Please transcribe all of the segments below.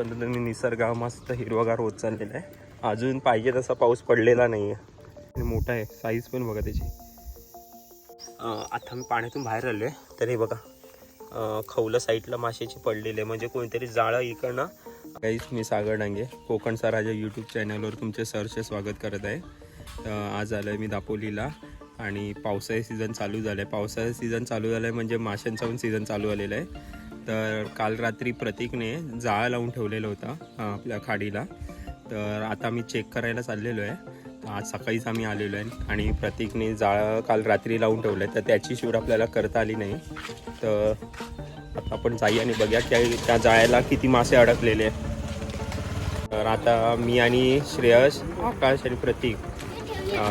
पद्धतीने निसर्ग हा मस्त हिरवगार होत चाललेला आहे. अजून पाहिजे तसा पाऊस पडलेला नाही आहे आणि मोठा आहे साईज पण बघा त्याची. आता मी पाण्यातून बाहेर आलो आहे तर हे बघा खवलं साईडला माशाची पडलेली आहे. म्हणजे कोणतरी जाळं इकडनं. काहीच मी सागर डांगे कोकणचा राजा यूट्यूब चॅनलवर तुमचे सरचे स्वागत करत आहे. आज आलो आहे मी दापोलीला. आणि पावसाळी सीझन चालू झालं आहे पावसाळी सीझन चालू झालं आहे म्हणजे माशांचा पण सीझन चालू झालेला आहे. तर काल रात्री प्रतीकने जाळं लावून ठेवलेलं होता आपल्या खाडीला. तर आता मी चेक करायला चाललेलो आहे. आज सकाळीच आम्ही आलेलो आहे आणि प्रतीकने जाळं काल रात्री लावून ठेवलं आहे तर त्याची शूट आपल्याला करता आली नाही. तर आता आपण जाई आणि बघूया त्या त्या जाळ्याला किती मासे अडकलेले तर आता मी आणि श्रेयस आकाश आणि प्रतीक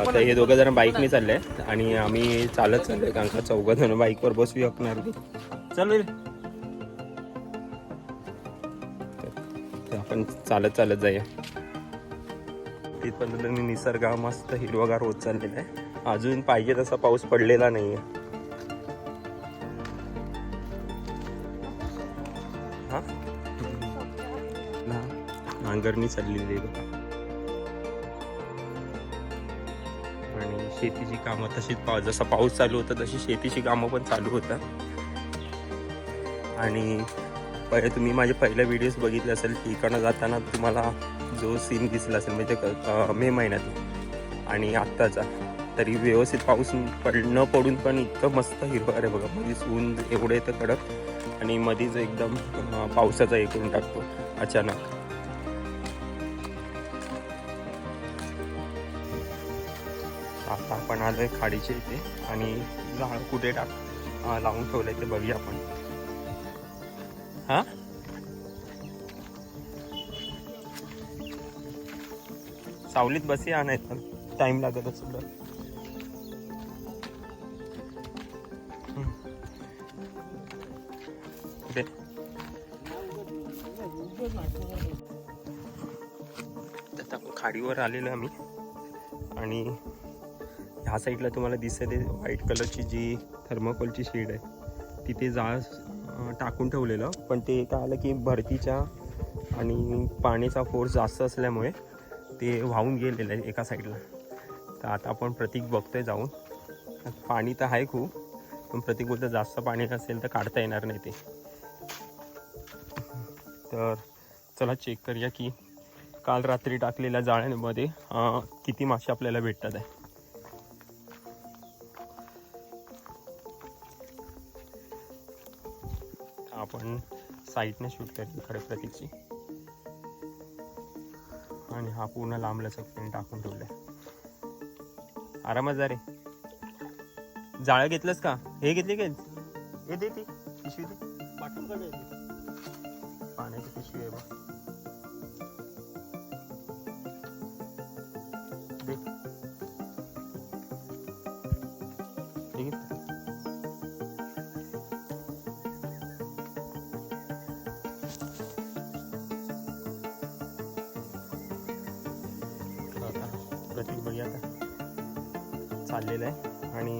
तर हे दोघं जण बाईकने चालले आहेत आणि आम्ही चालत चाललो आहे कारण का चौघं जण बाईकवर बसू शकणार चालेल चल आपण चालत चालत जाऊया. तिथपर्यंत पद्धतीने निसर्ग मस्त हिरवगार होत चाललेला आहे. अजून पाहिजे तसा पाऊस पडलेला नाही आहे नांगरणी चाललेली आहे आणि शेतीची कामं तशीच पाव जसा पाऊस चालू होता तशी शेतीची कामं पण चालू होतात. आणि पहिले तुम्ही माझे पहिले व्हिडिओज बघितले असेल की इकडनं जाताना तुम्हाला जो सीन दिसला असेल म्हणजे क- मे महिन्यात आणि आत्ताचा तरी व्यवस्थित पाऊस पड न पडून पण इतकं मस्त हिरवं अरे बघा मध्येच ऊन एवढं येतं कडक आणि मध्येच एकदम पावसाचा हे करून टाकतो अचानक. आता आपण आलोय खाडीच्या इथे आणि झाड कुठे टाक लावून लावून ठेवलंय ते बघूया आपण. हा? सावलीत बसी आणायचं. टाइम लागत असेल तर. आता खाडीवर आलेलो आम्ही. आणि ह्या साईडला तुम्हाला दिसत आहे व्हाईट कलरची जी थर्माकोलची शेड आहे तिथे जाळ टाकून ठेवलेलं. पण ते काय आलं की भरतीच्या आणि पाण्याचा फोर्स जास्त असल्यामुळे ते वाहून गेलेलं आहे एका साईडला तर आता आपण प्रतीक बघतोय जाऊन. पाणी तर आहे खूप पण प्रतीक बोलतं जास्त पाणी असेल तर काढता येणार नाही ते. तर चला चेक करूया की काल रात्री टाकलेल्या जाळ्यांमध्ये किती मासे आपल्याला भेटतात आहे. साईडने शूट करू इकडे प्रतीकची. आणि हा पूर्ण लांब लचकपणे टाकून ठेवलाय. आरामात जा रे. जाळं घेतलंस का? हे घेतली काय हे दे ती. पिशवी दे. पाण्याची पिशवी आहे बघ. चाललेलं आहे. आणि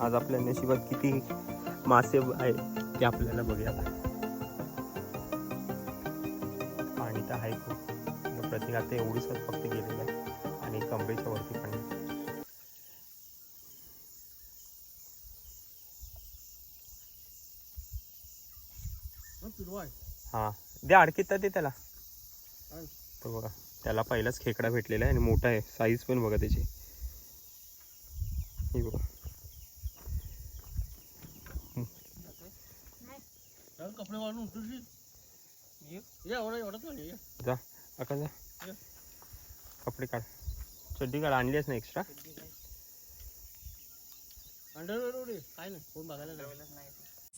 आज आपल्या नशिबात किती मासे आहे ते आपल्याला बघूया पाणी तर आहे खूप. तर प्रतीक आता एवढीच फक्त गेलेलं आहे. आणि कमरेच्या वरती पाणी हा. दे अडकीत दे त्याला. तो बघा त्याला पहिलाच खेकडा भेटलेला आहे आणि मोठा आहे. साईज पण बघा त्याची ही बघा कपडे वाढून उठशील ये. एवढं एवढंच नाही ये. जा अका जा. कपडे काढ. चड्डी काढ आणलीच ना एक्स्ट्रा अंडरवेअर उडी काय नाही कोण बघायला नाही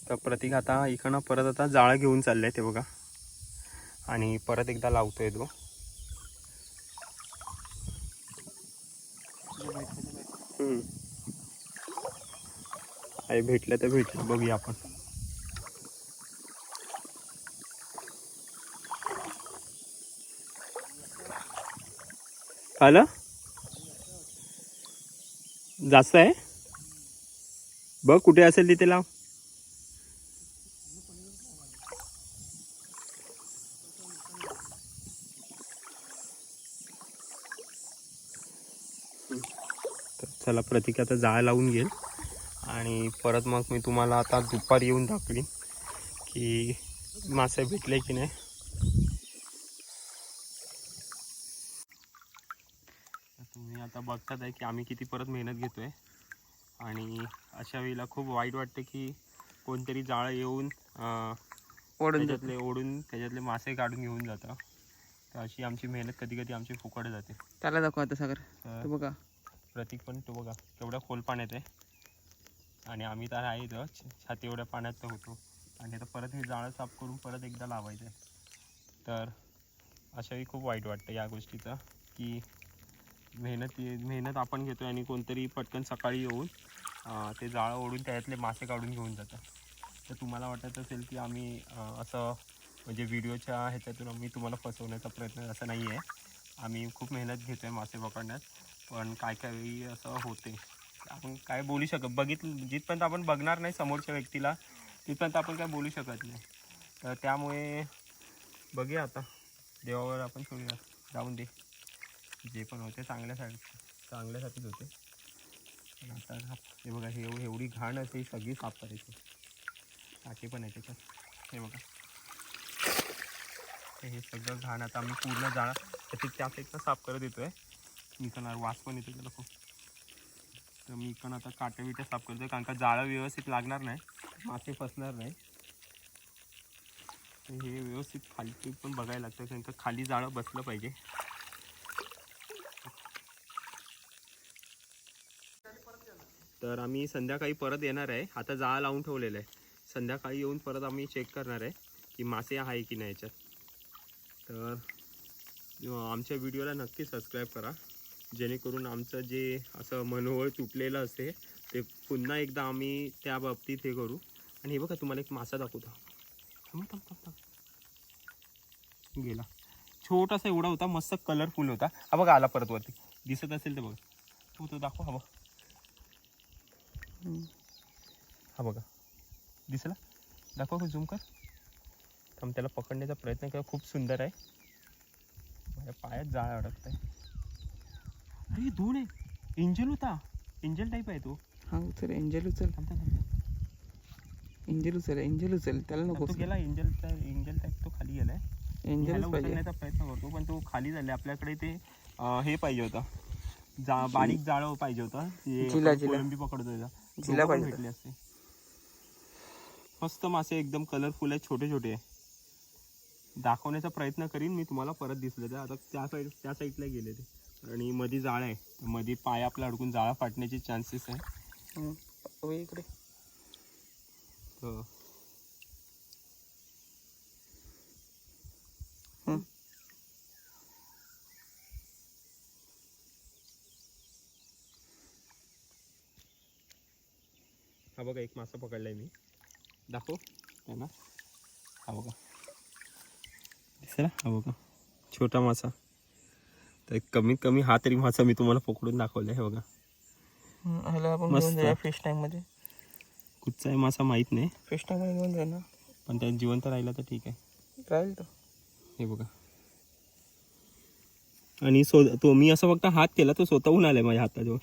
तर प्रतीक आता इकडनं परत आता जाळं घेऊन चाललंय ते बघा. आणि परत एकदा लावतोय तो. आहे भेटलं तर भेटलं बघूया आपण. आलं? जास्त आहे? बघ कुठे असेल तिथे लाव. चला प्रतीक आता जाळ लावून घेईल. आणि परत मग मी तुम्हाला आता दुपारी येऊन दाखवीन की मासे भेटले की नाही. बघतात आहे की आम्ही किती परत मेहनत घेतोय. आणि अशा वेळेला खूप वाईट वाटते की कोणतरी जाळं येऊन ओढून त्याच्यातले ओढून त्याच्यातले मासे काढून घेऊन जातं. तर अशी आमची मेहनत कधी कधी आमची फुकट जाते. त्याला दाखव आता सागर. तो बघा. प्रतीक पण तो बघा. केवढ्या खोल पाण्यात आहे. आणि आम्ही तर आहे इथं. छाती एवढ्या पाण्यात तर होतो. आणि आता परत हे जाळं साफ करून परत एकदा लावायचं आहे तर अशाही खूप वाईट वाटतं या गोष्टीचं की मेहनत मेहनत आपण घेतो आणि कोणतरी पटकन सकाळी येऊन ते जाळं ओढून त्यातले मासे काढून घेऊन जातात. तर तुम्हाला वाटत असेल की आम्ही असं म्हणजे व्हिडिओच्या ह्याच्यातून आम्ही तुम्हाला फसवण्याचा प्रयत्न असा नाही आहे. आम्ही खूप मेहनत घेतो आहे मासे पकडण्यात पण काय काय वेळी असं होते. आपण काय बोलू शकत बघितलं जिथपर्यंत आपण बघणार नाही समोरच्या व्यक्तीला तिथपर्यंत आपण काय बोलू शकत नाही. तर त्यामुळे बघूया आता. देवावर आपण सोडूया. जाऊन दे. जे पण होते चांगल्यासाठी. चांगल्यासाठीच होते. पण आता हा- हे बघा हे एव- एवढी घाण असते ही सगळी साफ करायची टाके पण आहे त्याच्यात हे बघा. तर हे सगळं घाण आता आम्ही पूर्ण जाळा त्याची त्या साईडनं साफ करत येतोय. मी पण वास पण येतो त्याला खूप. तर मी पण आता काट्या बिट्या साफ करतोय कारण का जाळं व्यवस्थित लागणार नाही. मासे फसणार नाही. तर हे व्यवस्थित खाली पण बघायला लागतं कारण का खाली जाळं बसलं पाहिजे. तर आम्ही संध्याकाळी परत येणार आहे. आता जाळा लावून ठेवलेलं आहे. संध्याकाळी येऊन परत आम्ही चेक करणार आहे की मासे आहे की नाही याच्यात. तर आमच्या व्हिडिओला नक्की सबस्क्राईब करा. जेणेकरून आमचं जे असं मनोबळ तुटलेलं असते ते पुन्हा एकदा आम्ही त्या बाबतीत हे करू. आणि हे बघा तुम्हाला एक मासा दाखवतो. थांब थांब थांब. थांब गेला. छोटासा एवढा होता मस्त कलरफुल होता. हा बघा आला परत वरती. दिसत असेल तर बघा. हो तो दाखव हा बघ. हा बघा. दिसला? दाखव का झूम कर. थांब त्याला पकडण्याचा प्रयत्न कर. खूप सुंदर आहे. माझ्या पायात जाळ अडकत आहे अरे दोन आहे. एंजल होता. एंजल टाईप आहे तो. हा उचल. एंजल उचल. थांब थांब थांब थांब. एंजल उचल. एंजल उचल. त्याला नको तो गेला. एंजल एंजल टाईप तो खाली गेलाय. पाहिजे. उचलण्याचा प्रयत्न करतो पण तो खाली झाला आपल्याकडे ते हे पाहिजे होतं. जा बारीक जाळं पाहिजे होतं. ते जिला, आपण जिला. कोळंबी पकडतो त्याचा. जिला दोघं पण पाहिजे भेटले असते. मस्त मासे एकदम कलरफुल आहे छोटे छोटे आहे दाखवण्याचा प्रयत्न करीन मी तुम्हाला परत दिसलं तर. आता त्या साईड त्या साईडला गेले ते. आणि मध्ये जाळ आहे. तर मध्ये पाय आपला अडकून जाळा फाटण्याचे चान्सेस आहे. हम्म. इकडे. तर हम्म. हा बघा एक मासा पकडलाय मी. दाखव. त्यांना हा बघा. दिसला हा बघा. छोटा मासा. तर कमीत कमी हा तरी मासा मी तुम्हाला पकडून दाखवला आहे बघा. मस्त. फिश टँकमध्ये. कुठचा आहे मासा माहीत नाही. फिश टँकमध्ये घेऊन जाऊ ना. पण त्यात जिवंत राहिला तर ठीक आहे. राहील तो. हे बघा. आणि सो तो मी असं फक्त हात केला तो स्वतःहून आलाय माझ्या हाताजवळ.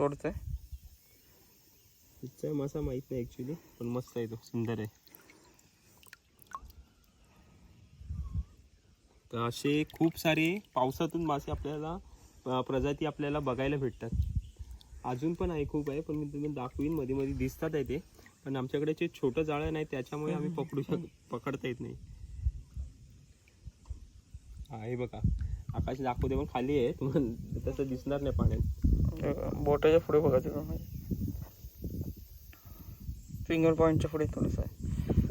सोडतोय. तिचा मासा माहीत नाही ॲक्च्युली पण मस्त आहे तो सुंदर आहे. तर असे खूप सारे पावसातून मासे आपल्याला प्रजाती आपल्याला बघायला भेटतात. अजून पण आहे खूप आहे पण मी तुम्ही दाखवीन मध्ये मध्ये दिसतात आहे ते. पण आमच्याकडे जे छोटं जाळं नाही त्याच्यामुळे आम्ही पकडू शक पकडता येत नाही. हा हे बघा. आकाश दाखवते पण खाली आहे तुम्हाला तसं दिसणार नाही पाण्यात. बोटाच्या पुढे बघा तिथं फिंगर पॉईंटच्या पुढे थोडंसं. आहे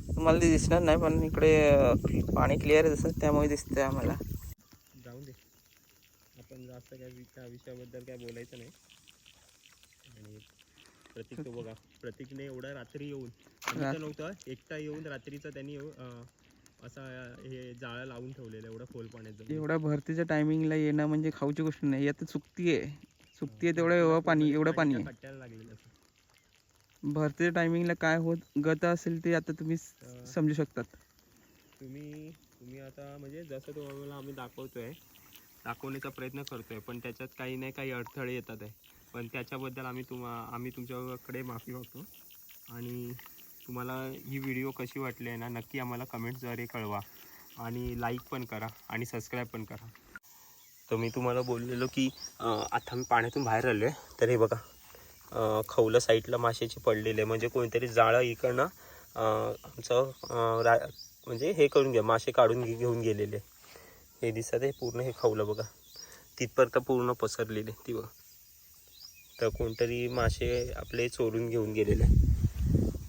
तुम्हाला ते दिसणार नाही पण इकडे पाणी क्लिअर आहे तसं त्यामुळे दिसतंय आम्हाला. जाऊन दे. आपण जास्त काय त्या विषयाबद्दल काय बोलायचं नाही. आणि प्रतीक तो बघा. प्रतीकने एवढा रात्री येऊन नव्हतं एकटा येऊन रात्रीचा त्यांनी असा हे जाळं लावून ठेवलेलं एवढं खोल जाऊन. एवढ्या भरतीच्या टायमिंगला येणं म्हणजे खाऊची गोष्ट नाही आता चुकती आहे आहे तेवढं एवढं पाणी एवढं पाणी आहे. भरतीच्या टायमिंगला काय होत गत असेल ते आता तुम्ही समजू शकतात. तुम्ही तुम्ही आता म्हणजे जसं तुम्हाला आम्ही दाखवतोय दाखवण्याचा प्रयत्न करतोय पण त्याच्यात काही नाही काही अडथळे येतात आहे. पण त्याच्याबद्दल आम्ही तुम्हा आम्ही तुमच्याकडे माफी मागतो. आणि तुम्हाला ही व्हिडिओ कशी वाटली आहे ना नक्की आम्हाला कमेंट्सद्वारे कळवा. आणि लाईक पण करा आणि सबस्क्राईब पण करा. तर मी तुम्हाला बोललेलो की आता मी पाण्यातून बाहेर आलो आहे तर हे बघा खवलं साईडला माशाचे पडलेले म्हणजे कोणतरी जाळं इकडनं आमचं रा म्हणजे हे करून घ्या. मासे काढून घे- घेऊन गेलेले हे दिसत आहे पूर्ण हे खवलं बघा. तिथपर्यंत पूर्ण पसरलेले ती बघा. तर कोणतरी मासे आपले चोरून घेऊन गेलेले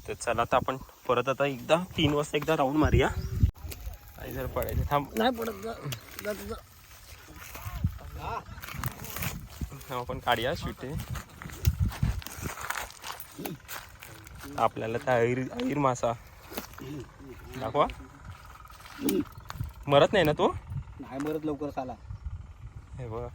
तर चला आता आपण परत आता एकदा तीन वाजता एकदा राऊंड मारूया. आणि जर पडायचं थांब. नाही पडत. जा. आपण काढूया शिटे आपल्याला तर ऐर ऐर मासा. दाखवा. मरत नाही ना तो? नाही मरत लवकर चाला हे बघा.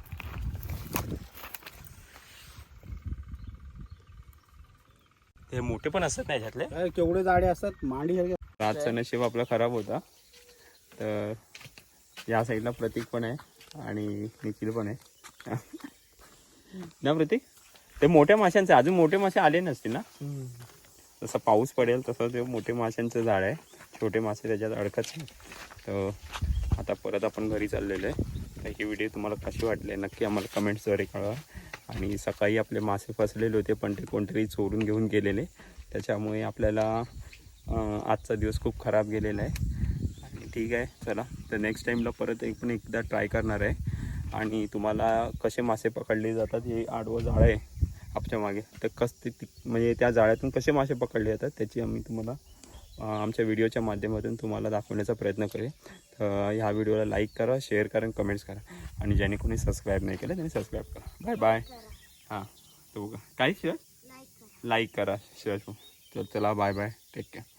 हे मोठे पण असतात ना ह्याच्यातले? काय केवढे जाडे असतात मांडी आजचा नशीब आपला खराब होता. तर या साईडला प्रतीक पण आहे. आणि निखिल पण आहे. ना प्रतीक ते मोठ्या माशांचे अजून मोठे मासे आले नसतील ना? जसा पाऊस पडेल तसं ते मोठे माशांचं झाड आहे. छोटे मासे त्याच्यात अडकत नाही. तर आता परत आपण घरी चाललेलो आहे. तर ही व्हिडिओ तुम्हाला कशी वाटली नक्की आम्हाला कमेंट्सद्वारे कळवा. आणि सकाळी आपले मासे फसलेले होते पण ते कोणतरी चोरून घेऊन गेलेले. त्याच्यामुळे आपल्याला आजचा दिवस खूप खराब गेलेला आहे. ठीक आहे. चला. तर नेक्स्ट टाईमला परत एक पण एकदा ट्राय करणार आहे. आणि तुम्हाला कसे मासे पकडले जातात हे आडवं जाळं आहे आपच्या मागे. तर कस ते म्हणजे त्या जाळ्यातून कसे मासे पकडले जातात त्याची आम्ही तुम्हाला आमच्या व्हिडिओच्या माध्यमातून तुम्हाला दाखवण्याचा प्रयत्न करेल तर ह्या व्हिडिओला लाईक करा शेअर करा आणि कमेंट्स करा. आणि ज्याने कोणी सबस्क्राईब नाही केलं त्यांनी सबस्क्राईब करा. बाय बाय हां. तो बघा. काय शिवाय? लाईक करा. शिवाय तर चला बाय बाय टेक केअर